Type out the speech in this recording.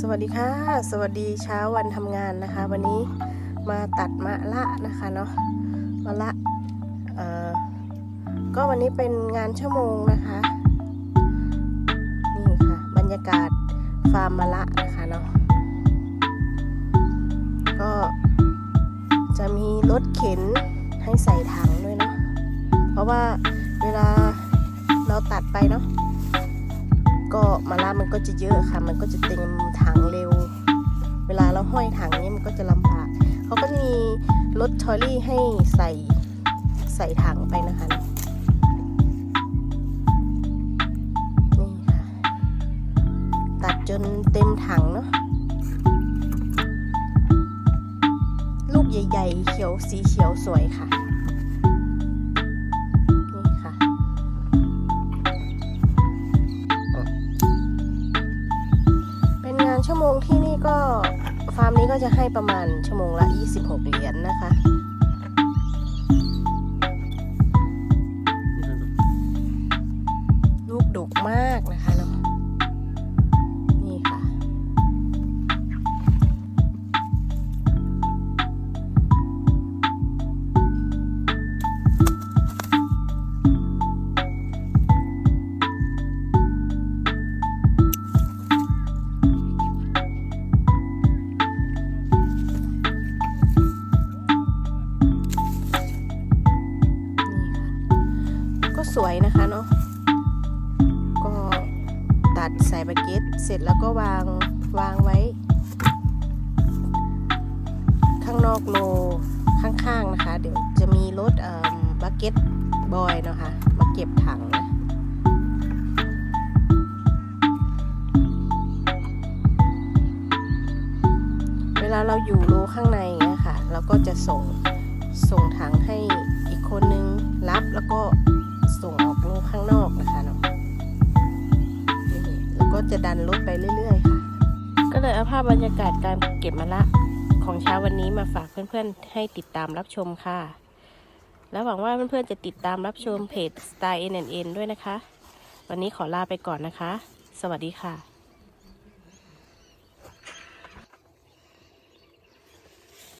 สวัสดีค่ะ สวัสดีเช้าวันทำงานนะคะ วันนี้มาตัดมะละนะคะเนาะมะละเอ่อก็วันนี้เป็นงานชั่วโมงนะคะ นี่ค่ะ บรรยากาศฟาร์มมะละนะคะเนาะก็จะมีรถเข็นให้ใส่ถังด้วยเนาะเพราะว่าเวลาเราตัดไปเนาะ ก็มะระมันก็จะเยอะค่ะ มันก็จะเต็มถังเร็ว เวลาเราห้อยถังนี้มันก็จะลำบากเขาก็มีรถทอลลี่ให้ใส่ใส่ถังไปนะคะนี่ค่ะตัดจนเต็มถังเนาะลูกใหญ่ ๆ เขียวสีเขียวสวยค่ะ ชั่วโมงที่นี่ก็ฟาร์มนี้ก็จะให้ประมาณชั่วโมงละ 26 เหรียญนะคะ สวยนะคะเนาะก็ตัดใส่บาเก็ตเสร็จแล้วก็วางวางไว้ ข้างนอกโลข้างๆนะคะ เดี๋ยวจะมีรถบักเก็ตบอยเนาะคะมาเก็บถังนะเวลาเราอยู่โลข้างในเงี้ยค่ะ เราก็จะส่งส่งถังให้อีกคนนึงรับแล้วก็ ดันลดไปเรื่อย ๆ ค่ะ ก็เลยเอาภาพบรรยากาศการเก็บมะละของเช้าวันนี้มาฝากเพื่อนๆ ให้ติดตามรับชมค่ะ แล้วหวังว่าเพื่อนๆ จะติดตามรับชมเพจ Style NNN ด้วยนะคะ วันนี้ขอลาไปก่อนนะคะ สวัสดีค่ะ